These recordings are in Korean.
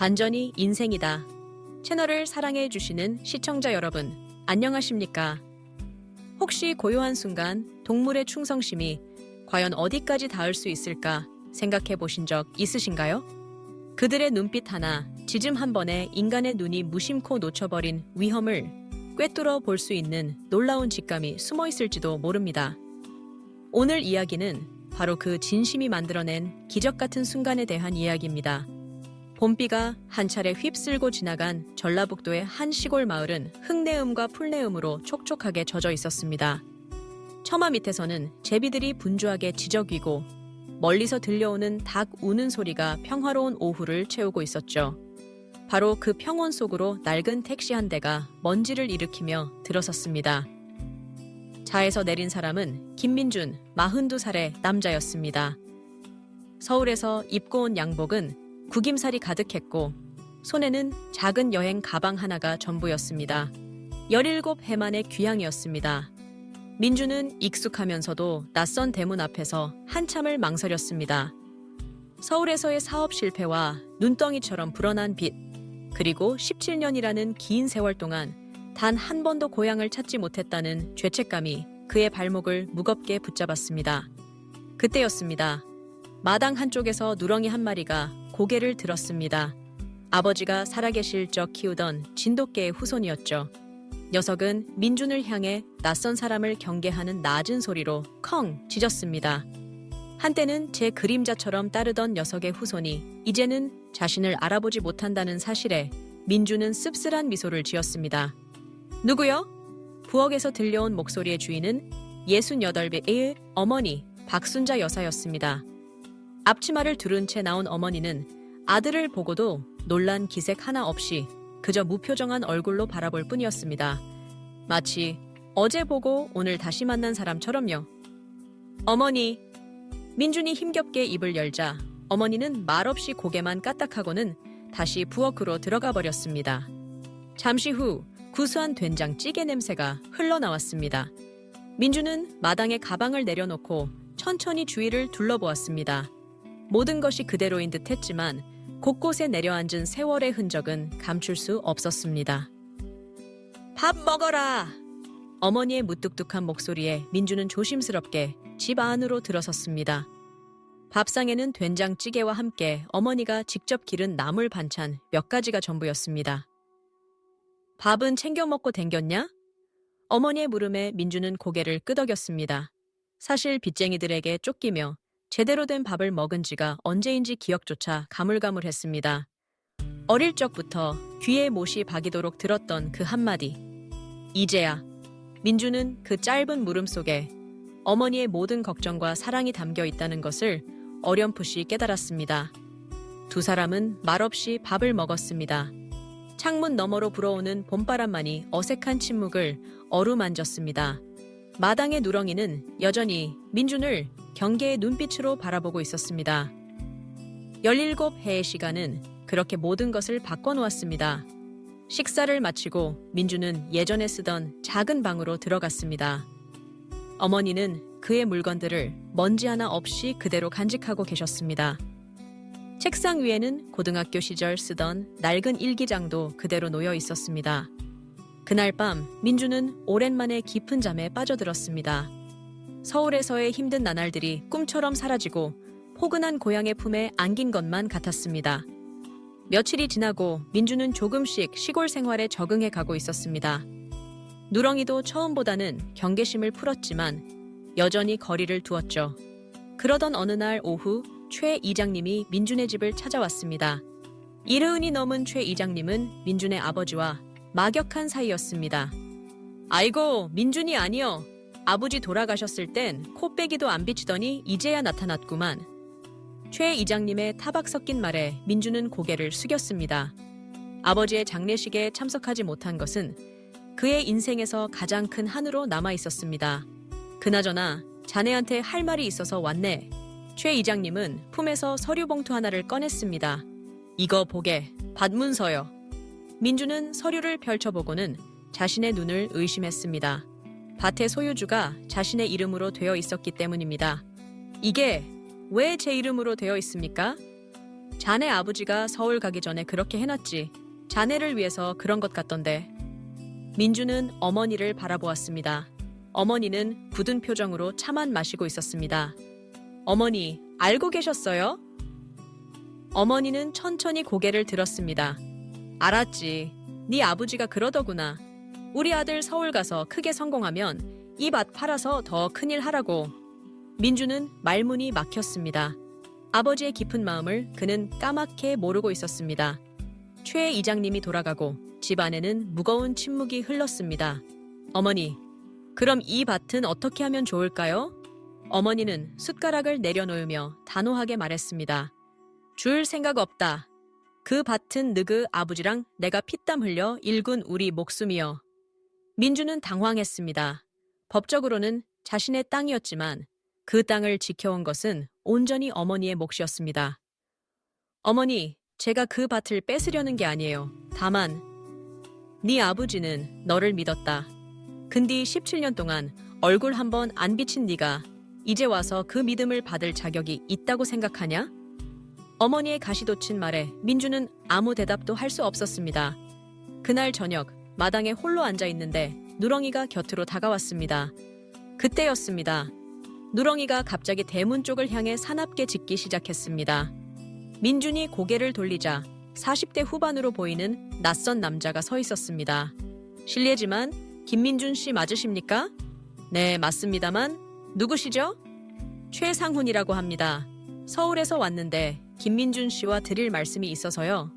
반전이 인생이다. 채널을 사랑해 주시는 시청자 여러분, 안녕하십니까? 혹시 고요한 순간 동물의 충성심이 과연 어디까지 닿을 수 있을까 생각해 보신 적 있으신가요? 그들의 눈빛 하나, 지즘 한 번에 인간의 눈이 무심코 놓쳐버린 위험을 꿰뚫어 볼 수 있는 놀라운 직감이 숨어 있을지도 모릅니다. 오늘 이야기는 바로 그 진심이 만들어낸 기적 같은 순간에 대한 이야기입니다. 봄비가 한 차례 휩쓸고 지나간 전라북도의 한 시골 마을은 흙내음과 풀내음으로 촉촉하게 젖어 있었습니다. 처마 밑에서는 제비들이 분주하게 지저귀고 멀리서 들려오는 닭 우는 소리가 평화로운 오후를 채우고 있었죠. 바로 그 평온 속으로 낡은 택시 한 대가 먼지를 일으키며 들어섰습니다. 차에서 내린 사람은 김민준, 42살의 남자였습니다. 서울에서 입고 온 양복은 구김살이 가득했고 손에는 작은 여행 가방 하나가 전부였습니다. 17해 만의 귀향이었습니다. 민주는 익숙하면서도 낯선 대문 앞에서 한참을 망설였습니다. 서울에서의 사업 실패와 눈덩이처럼 불어난 빚, 그리고 17년이라는 긴 세월 동안 단 한 번도 고향을 찾지 못했다는 죄책감이 그의 발목을 무겁게 붙잡았습니다. 그때였습니다. 마당 한쪽에서 누렁이 한 마리가 고개를 들었습니다. 아버지가 살아계실 적 키우던 진돗개의 후손이었죠. 녀석은 민준을 향해 낯선 사람을 경계하는 낮은 소리로 컹 짖었습니다. 한때는 제 그림자처럼 따르던 녀석의 후손이 이제는 자신을 알아보지 못한다는 사실에 민주는 씁쓸한 미소를 지었습니다. 누구요? 부엌에서 들려온 목소리의 주인은 68배의 어머니 박순자 여사였습니다. 앞치마를 두른 채 나온 어머니는 아들을 보고도 놀란 기색 하나 없이 그저 무표정한 얼굴로 바라볼 뿐이었습니다. 마치 어제 보고 오늘 다시 만난 사람처럼요. 어머니, 민준이 힘겹게 입을 열자 어머니는 말없이 고개만 까딱하고는 다시 부엌으로 들어가 버렸습니다. 잠시 후 구수한 된장찌개 냄새가 흘러나왔습니다. 민주는 마당에 가방을 내려놓고 천천히 주위를 둘러보았습니다. 모든 것이 그대로인 듯 했지만 곳곳에 내려앉은 세월의 흔적은 감출 수 없었습니다. 밥 먹어라! 어머니의 무뚝뚝한 목소리에 민주는 조심스럽게 집 안으로 들어섰습니다. 밥상에는 된장찌개와 함께 어머니가 직접 기른 나물 반찬 몇 가지가 전부였습니다. 밥은 챙겨 먹고 댕겼냐? 어머니의 물음에 민주는 고개를 끄덕였습니다. 사실 빚쟁이들에게 쫓기며 제대로 된 밥을 먹은 지가 언제인지 기억조차 가물가물했습니다. 어릴 적부터 귀에 못이 박이도록 들었던 그 한마디. 이제야 민주는 그 짧은 물음 속에 어머니의 모든 걱정과 사랑이 담겨 있다는 것을 어렴풋이 깨달았습니다. 두 사람은 말없이 밥을 먹었습니다. 창문 너머로 불어오는 봄바람만이 어색한 침묵을 어루만졌습니다. 마당의 누렁이는 여전히 민준을 경계의 눈빛으로 바라보고 있었습니다. 17해의 시간은 그렇게 모든 것을 바꿔놓았습니다. 식사를 마치고 민주는 예전에 쓰던 작은 방으로 들어갔습니다. 어머니는 그의 물건들을 먼지 하나 없이 그대로 간직하고 계셨습니다. 책상 위에는 고등학교 시절 쓰던 낡은 일기장도 그대로 놓여 있었습니다. 그날 밤 민주는 오랜만에 깊은 잠에 빠져들었습니다. 서울에서의 힘든 나날들이 꿈처럼 사라지고 포근한 고향의 품에 안긴 것만 같았습니다. 며칠이 지나고 민주는 조금씩 시골 생활에 적응해 가고 있었습니다. 누렁이도 처음보다는 경계심을 풀었지만 여전히 거리를 두었죠. 그러던 어느 날 오후 최 이장님이 민준의 집을 찾아왔습니다. 이르은이 넘은 최 이장님은 민준의 아버지와 막역한 사이였습니다. 아이고, 민준이 아니여. 아버지 돌아가셨을 땐 코빼기도 안 비치더니 이제야 나타났구만. 최 이장님의 타박 섞인 말에 민준은 고개를 숙였습니다. 아버지의 장례식에 참석하지 못한 것은 그의 인생에서 가장 큰 한으로 남아 있었습니다. 그나저나 자네한테 할 말이 있어서 왔네. 최 이장님은 품에서 서류 봉투 하나를 꺼냈습니다. 이거 보게, 받문서요. 민주는 서류를 펼쳐보고는 자신의 눈을 의심했습니다. 밭의 소유주가 자신의 이름으로 되어 있었기 때문입니다. 이게 왜 제 이름으로 되어 있습니까? 자네 아버지가 서울 가기 전에 그렇게 해놨지. 자네를 위해서 그런 것 같던데. 민주는 어머니를 바라보았습니다. 어머니는 굳은 표정으로 차만 마시고 있었습니다. 어머니, 알고 계셨어요? 어머니는 천천히 고개를 들었습니다. 알았지. 네 아버지가 그러더구나. 우리 아들 서울 가서 크게 성공하면 이 밭 팔아서 더 큰일 하라고. 민주는 말문이 막혔습니다. 아버지의 깊은 마음을 그는 까맣게 모르고 있었습니다. 최 이장님이 돌아가고 집 안에는 무거운 침묵이 흘렀습니다. 어머니, 그럼 이 밭은 어떻게 하면 좋을까요? 어머니는 숟가락을 내려놓으며 단호하게 말했습니다. 줄 생각 없다. 그 밭은 느그 아버지랑 내가 피땀 흘려 일군 우리 목숨이여. 민주는 당황했습니다. 법적으로는 자신의 땅이었지만 그 땅을 지켜온 것은 온전히 어머니의 몫이었습니다. 어머니, 제가 그 밭을 뺏으려는 게 아니에요. 다만 네 아버지는 너를 믿었다. 근디 17년 동안 얼굴 한 번 안 비친 네가 이제 와서 그 믿음을 받을 자격이 있다고 생각하냐? 어머니의 가시돋친 말에 민주는 아무 대답도 할 수 없었습니다. 그날 저녁 마당에 홀로 앉아 있는데 누렁이가 곁으로 다가왔습니다. 그때였습니다. 누렁이가 갑자기 대문 쪽을 향해 사납게 짖기 시작했습니다. 민준이 고개를 돌리자 40대 후반으로 보이는 낯선 남자가 서 있었습니다. 실례지만 김민준 씨 맞으십니까? 네, 맞습니다만 누구시죠? 최상훈이라고 합니다. 서울에서 왔는데 김민준 씨와 드릴 말씀이 있어서요.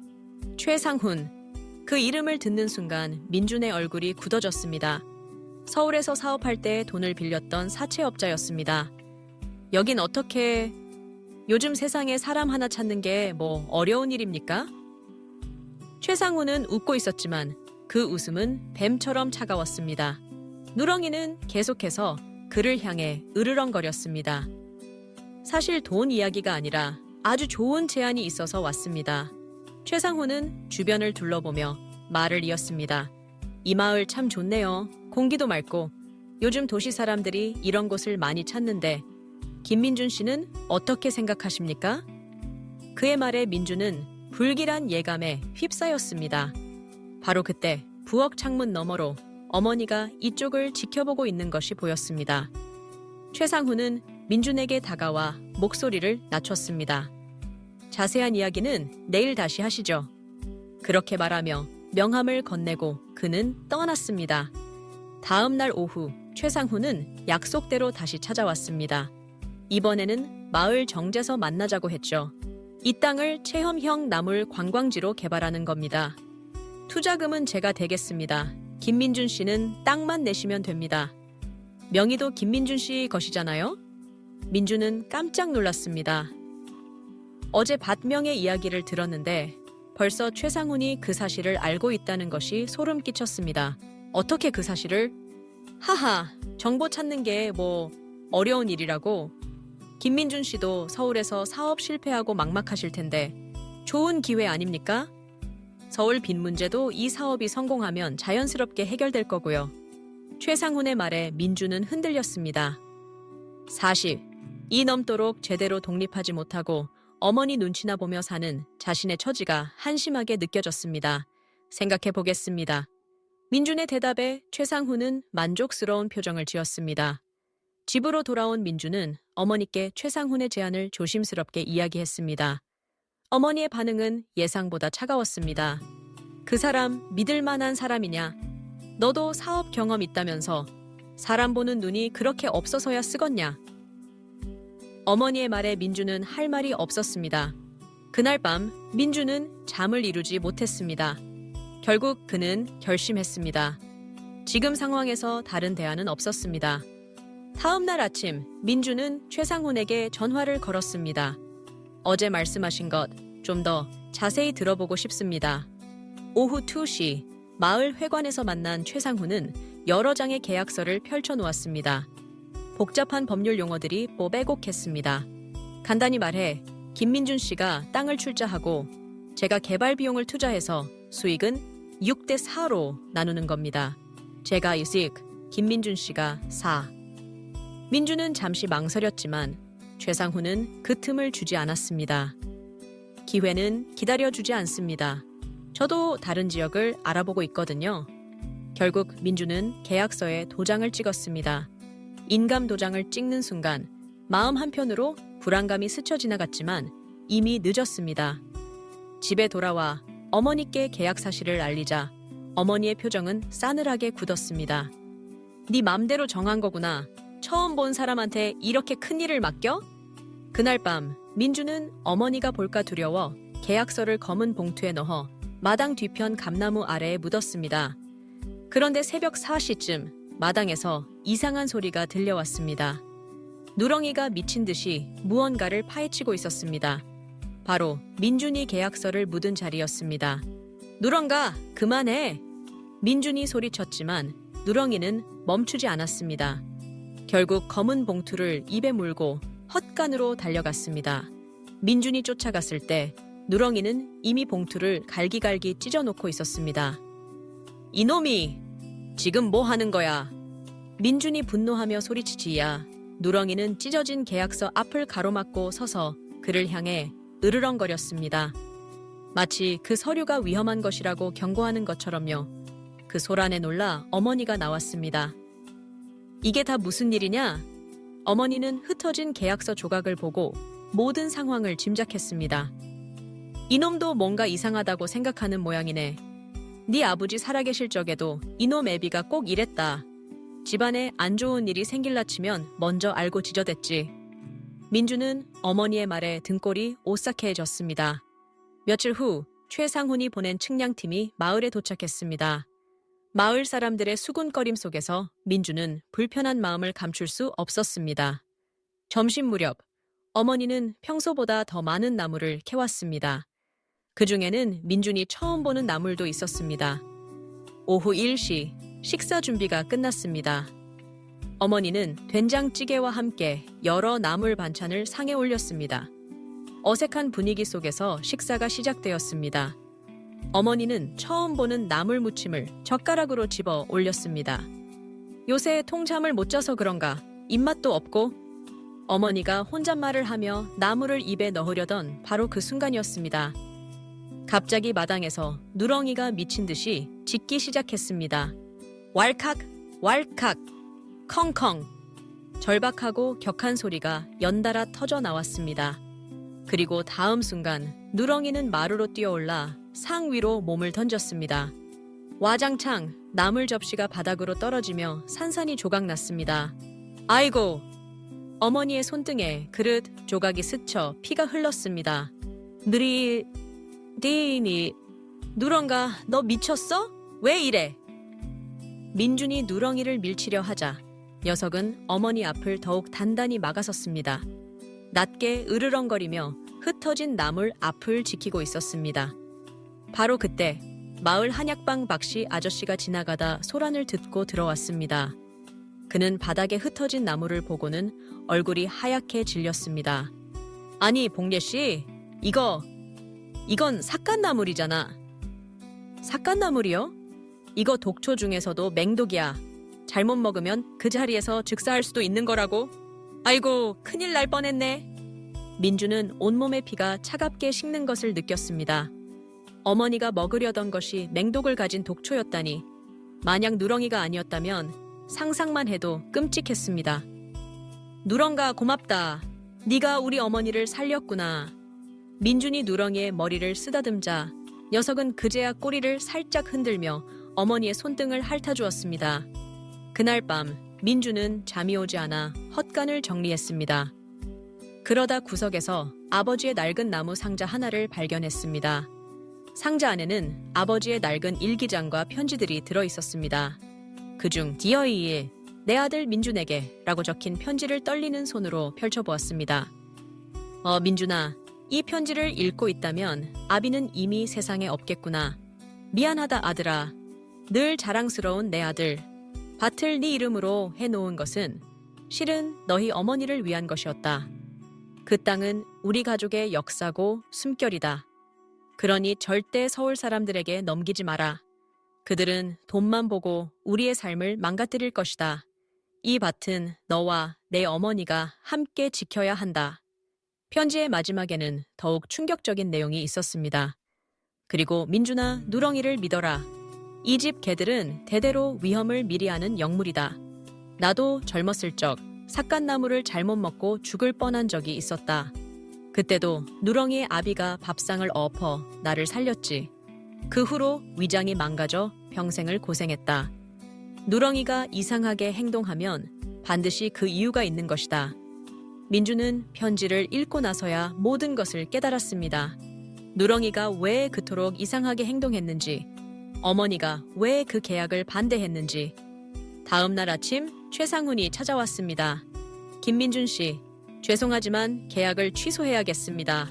최상훈. 그 이름을 듣는 순간 민준의 얼굴이 굳어졌습니다. 서울에서 사업할 때 돈을 빌렸던 사채업자였습니다. 여긴 어떻게 요즘 세상에 사람 하나 찾는 게 뭐 어려운 일입니까? 최상훈은 웃고 있었지만 그 웃음은 뱀처럼 차가웠습니다. 누렁이는 계속해서 그를 향해 으르렁거렸습니다. 사실 돈 이야기가 아니라 아주 좋은 제안이 있어서 왔습니다. 최상훈은 주변을 둘러보며 말을 이었습니다. 이 마을 참 좋네요. 공기도 맑고 요즘 도시 사람들이 이런 곳을 많이 찾는데 김민준 씨는 어떻게 생각하십니까? 그의 말에 민준은 불길한 예감에 휩싸였습니다. 바로 그때 부엌 창문 너머로 어머니가 이쪽을 지켜보고 있는 것이 보였습니다. 최상훈은 민준에게 다가와 목소리를 낮췄습니다. 자세한 이야기는 내일 다시 하시죠. 그렇게 말하며 명함을 건네고 그는 떠났습니다. 다음 날 오후 최상훈은 약속대로 다시 찾아왔습니다. 이번에는 마을 정제서 만나자고 했죠. 이 땅을 체험형 나물 관광지로 개발하는 겁니다. 투자금은 제가 대겠습니다. 김민준 씨는 땅만 내시면 됩니다. 명의도 김민준 씨 것이잖아요? 민준은 깜짝 놀랐습니다. 어제 밭명의 이야기를 들었는데 벌써 최상훈이 그 사실을 알고 있다는 것이 소름 끼쳤습니다. 어떻게 그 사실을? 하하, 정보 찾는 게 뭐 어려운 일이라고. 김민준 씨도 서울에서 사업 실패하고 막막하실 텐데 좋은 기회 아닙니까? 서울 빚 문제도 이 사업이 성공하면 자연스럽게 해결될 거고요. 최상훈의 말에 민주는 흔들렸습니다. 40. 이 넘도록 제대로 독립하지 못하고 어머니 눈치나 보며 사는 자신의 처지가 한심하게 느껴졌습니다. 생각해 보겠습니다. 민준의 대답에 최상훈은 만족스러운 표정을 지었습니다. 집으로 돌아온 민준은 어머니께 최상훈의 제안을 조심스럽게 이야기했습니다. 어머니의 반응은 예상보다 차가웠습니다. 그 사람 믿을 만한 사람이냐? 너도 사업 경험 있다면서 사람 보는 눈이 그렇게 없어서야 쓰겄냐? 어머니의 말에 민주는 할 말이 없었습니다. 그날 밤 민주는 잠을 이루지 못했습니다. 결국 그는 결심했습니다. 지금 상황에서 다른 대안은 없었습니다. 다음 날 아침 민주는 최상훈에게 전화를 걸었습니다. 어제 말씀하신 것 좀 더 자세히 들어보고 싶습니다. 오후 2시 마을 회관에서 만난 최상훈은 여러 장의 계약서를 펼쳐놓았습니다. 복잡한 법률 용어들이 뽀배곡했습니다. 간단히 말해 김민준 씨가 땅을 출자하고 제가 개발 비용을 투자해서 수익은 6대 4로 나누는 겁니다. 제가 6, 김민준 씨가 4. 민주는 잠시 망설였지만 최상훈은 그 틈을 주지 않았습니다. 기회는 기다려주지 않습니다. 저도 다른 지역을 알아보고 있거든요. 결국 민주는 계약서에 도장을 찍었습니다. 인감 도장을 찍는 순간 마음 한편으로 불안감이 스쳐 지나갔지만 이미 늦었습니다. 집에 돌아와 어머니께 계약 사실을 알리자 어머니의 표정은 싸늘하게 굳었습니다. 네 맘대로 정한 거구나. 처음 본 사람한테 이렇게 큰 일을 맡겨? 그날 밤 민주는 어머니가 볼까 두려워 계약서를 검은 봉투에 넣어 마당 뒤편 감나무 아래에 묻었습니다. 그런데 새벽 4시쯤 마당에서 이상한 소리가 들려왔습니다. 누렁이가 미친 듯이 무언가를 파헤치고 있었습니다. 바로 민준이 계약서를 묻은 자리였습니다. 누렁가, 그만해! 민준이 소리쳤지만 누렁이는 멈추지 않았습니다. 결국 검은 봉투를 입에 물고 헛간으로 달려갔습니다. 민준이 쫓아갔을 때 누렁이는 이미 봉투를 갈기갈기 찢어놓고 있었습니다. 이놈이 지금 뭐 하는 거야? 민준이 분노하며 소리치지야 누렁이는 찢어진 계약서 앞을 가로막고 서서 그를 향해 으르렁거렸습니다. 마치 그 서류가 위험한 것이라고 경고하는 것처럼요. 그 소란에 놀라 어머니가 나왔습니다. 이게 다 무슨 일이냐? 어머니는 흩어진 계약서 조각을 보고 모든 상황을 짐작했습니다. 이놈도 뭔가 이상하다고 생각하는 모양이네. 네 아버지 살아계실 적에도 이놈 애비가 꼭 이랬다. 집안에 안 좋은 일이 생길라 치면 먼저 알고 지저댔지. 민주는 어머니의 말에 등골이 오싹해졌습니다. 며칠 후 최상훈이 보낸 측량팀이 마을에 도착했습니다. 마을 사람들의 수군거림 속에서 민주는 불편한 마음을 감출 수 없었습니다. 점심 무렵 어머니는 평소보다 더 많은 나물을 캐왔습니다. 그 중에는 민준이 처음 보는 나물도 있었습니다. 오후 1시 식사 준비가 끝났습니다. 어머니는 된장찌개와 함께 여러 나물 반찬을 상에 올렸습니다. 어색한 분위기 속에서 식사가 시작되었습니다. 어머니는 처음 보는 나물 무침을 젓가락으로 집어 올렸습니다. 요새 통잠을 못 자서 그런가 입맛도 없고 어머니가 혼잣말을 하며 나물을 입에 넣으려던 바로 그 순간이었습니다. 갑자기 마당에서 누렁이가 미친 듯이 짖기 시작했습니다. 왈칵, 왈칵, 컹컹. 절박하고 격한 소리가 연달아 터져 나왔습니다. 그리고 다음 순간 누렁이는 마루로 뛰어올라 상 위로 몸을 던졌습니다. 와장창 나물 접시가 바닥으로 떨어지며 산산이 조각났습니다. 아이고! 어머니의 손등에 그릇 조각이 스쳐 피가 흘렀습니다. 느리 디니 누렁가 너 미쳤어? 왜 이래? 민준이 누렁이를 밀치려 하자 녀석은 어머니 앞을 더욱 단단히 막아섰습니다. 낮게 으르렁거리며 흩어진 나물 앞을 지키고 있었습니다. 바로 그때 마을 한약방 박씨 아저씨가 지나가다 소란을 듣고 들어왔습니다. 그는 바닥에 흩어진 나무를 보고는 얼굴이 하얗게 질렸습니다. 아니, 봉례 씨, 이거 이건 삭간나물이잖아. 삭간나물이요? 이거 독초 중에서도 맹독이야. 잘못 먹으면 그 자리에서 즉사할 수도 있는 거라고. 아이고, 큰일 날 뻔했네. 민주는 온몸의 피가 차갑게 식는 것을 느꼈습니다. 어머니가 먹으려던 것이 맹독을 가진 독초였다니. 만약 누렁이가 아니었다면 상상만 해도 끔찍했습니다. 누렁가 고맙다. 네가 우리 어머니를 살렸구나. 민준이 누렁이의 머리를 쓰다듬자 녀석은 그제야 꼬리를 살짝 흔들며 어머니의 손등을 핥아주었습니다. 그날 밤 민주는 잠이 오지 않아 헛간을 정리했습니다. 그러다 구석에서 아버지의 낡은 나무 상자 하나를 발견했습니다. 상자 안에는 아버지의 낡은 일기장과 편지들이 들어 있었습니다. 그중 디어이에 내 아들 민준에게 라고 적힌 편지를 떨리는 손으로 펼쳐보았습니다. 어, 민준아, 이 편지를 읽고 있다면 아비는 이미 세상에 없겠구나. 미안하다 아들아. 늘 자랑스러운 내 아들. 밭을 네 이름으로 해놓은 것은 실은 너희 어머니를 위한 것이었다. 그 땅은 우리 가족의 역사고 숨결이다. 그러니 절대 서울 사람들에게 넘기지 마라. 그들은 돈만 보고 우리의 삶을 망가뜨릴 것이다. 이 밭은 너와 내 어머니가 함께 지켜야 한다. 편지의 마지막에는 더욱 충격적인 내용이 있었습니다. 그리고 민준아, 누렁이를 믿어라. 이 집 개들은 대대로 위험을 미리 아는 영물이다. 나도 젊었을 적 삿갓나무를 잘못 먹고 죽을 뻔한 적이 있었다. 그때도 누렁이의 아비가 밥상을 엎어 나를 살렸지. 그 후로 위장이 망가져 평생을 고생했다. 누렁이가 이상하게 행동하면 반드시 그 이유가 있는 것이다. 민주는 편지를 읽고 나서야 모든 것을 깨달았습니다. 누렁이가 왜 그토록 이상하게 행동했는지, 어머니가 왜 그 계약을 반대했는지. 다음 날 아침 최상훈이 찾아왔습니다. 김민준 씨, 죄송하지만 계약을 취소해야겠습니다.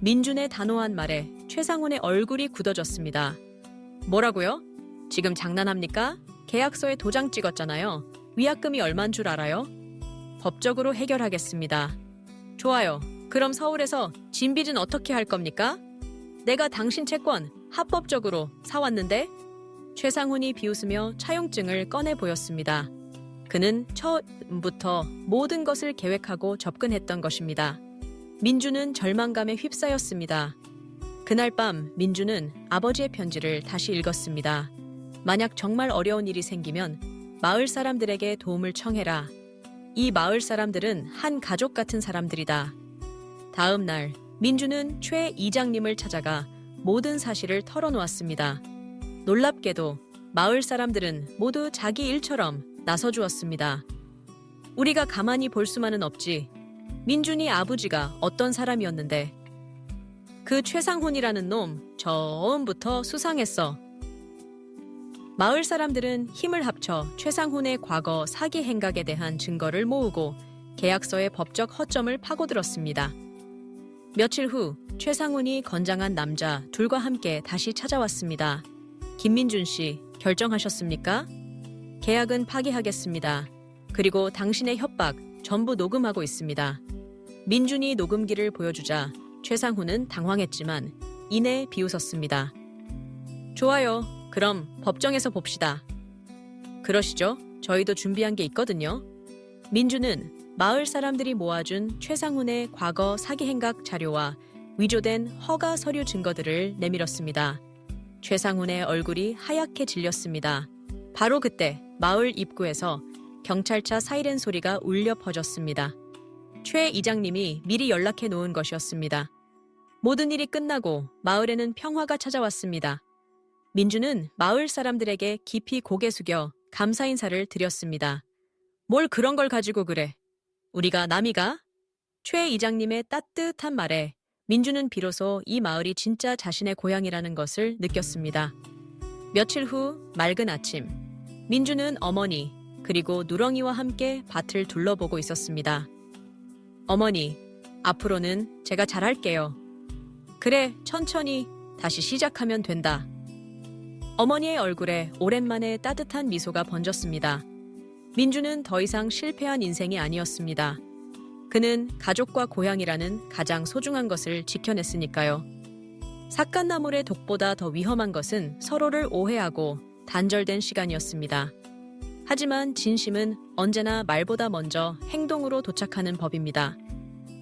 민준의 단호한 말에 최상훈의 얼굴이 굳어졌습니다. 뭐라고요? 지금 장난합니까? 계약서에 도장 찍었잖아요. 위약금이 얼만 줄 알아요? 법적으로 해결하겠습니다. 좋아요. 그럼 서울에서 진빚은 어떻게 할 겁니까? 내가 당신 채권 합법적으로 사왔는데? 최상훈이 비웃으며 차용증을 꺼내 보였습니다. 그는 처음부터 모든 것을 계획하고 접근했던 것입니다. 민주는 절망감에 휩싸였습니다. 그날 밤 민주는 아버지의 편지를 다시 읽었습니다. 만약 정말 어려운 일이 생기면 마을 사람들에게 도움을 청해라. 이 마을 사람들은 한 가족 같은 사람들이다. 다음 날 민주는 최 이장님을 찾아가 모든 사실을 털어놓았습니다. 놀랍게도 마을 사람들은 모두 자기 일처럼 나서주었습니다. 우리가 가만히 볼 수만은 없지. 민준이 아버지가 어떤 사람이었는데 그 최상훈이라는 놈 처음부터 수상했어. 마을 사람들은 힘을 합쳐 최상훈의 과거 사기 행각에 대한 증거를 모으고 계약서의 법적 허점을 파고들었습니다. 며칠 후 최상훈이 건장한 남자 둘과 함께 다시 찾아왔습니다. 김민준 씨, 결정하셨습니까? 계약은 파기하겠습니다. 그리고 당신의 협박 전부 녹음하고 있습니다. 민준이 녹음기를 보여주자 최상훈은 당황했지만 이내 비웃었습니다. 좋아요. 그럼 법정에서 봅시다. 그러시죠? 저희도 준비한 게 있거든요. 민주는 마을 사람들이 모아준 최상훈의 과거 사기 행각 자료와 위조된 허가 서류 증거들을 내밀었습니다. 최상훈의 얼굴이 하얗게 질렸습니다. 바로 그때 마을 입구에서 경찰차 사이렌 소리가 울려 퍼졌습니다. 최 이장님이 미리 연락해 놓은 것이었습니다. 모든 일이 끝나고 마을에는 평화가 찾아왔습니다. 민주는 마을 사람들에게 깊이 고개 숙여 감사 인사를 드렸습니다. 뭘 그런 걸 가지고 그래? 우리가 남이가? 최 이장님의 따뜻한 말에 민주는 비로소 이 마을이 진짜 자신의 고향이라는 것을 느꼈습니다. 며칠 후 맑은 아침, 민주는 어머니 그리고 누렁이와 함께 밭을 둘러보고 있었습니다. 어머니, 앞으로는 제가 잘할게요. 그래, 천천히 다시 시작하면 된다. 어머니의 얼굴에 오랜만에 따뜻한 미소가 번졌습니다. 민주는 더 이상 실패한 인생이 아니었습니다. 그는 가족과 고향이라는 가장 소중한 것을 지켜냈으니까요. 삿갓나물의 독보다 더 위험한 것은 서로를 오해하고 단절된 시간이었습니다. 하지만 진심은 언제나 말보다 먼저 행동으로 도착하는 법입니다.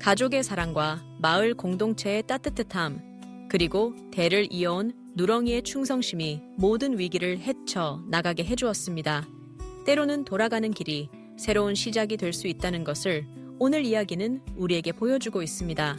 가족의 사랑과 마을 공동체의 따뜻함, 그리고 대를 이어온 누렁이의 충성심이 모든 위기를 헤쳐 나가게 해주었습니다. 때로는 돌아가는 길이 새로운 시작이 될 수 있다는 것을 오늘 이야기는 우리에게 보여주고 있습니다.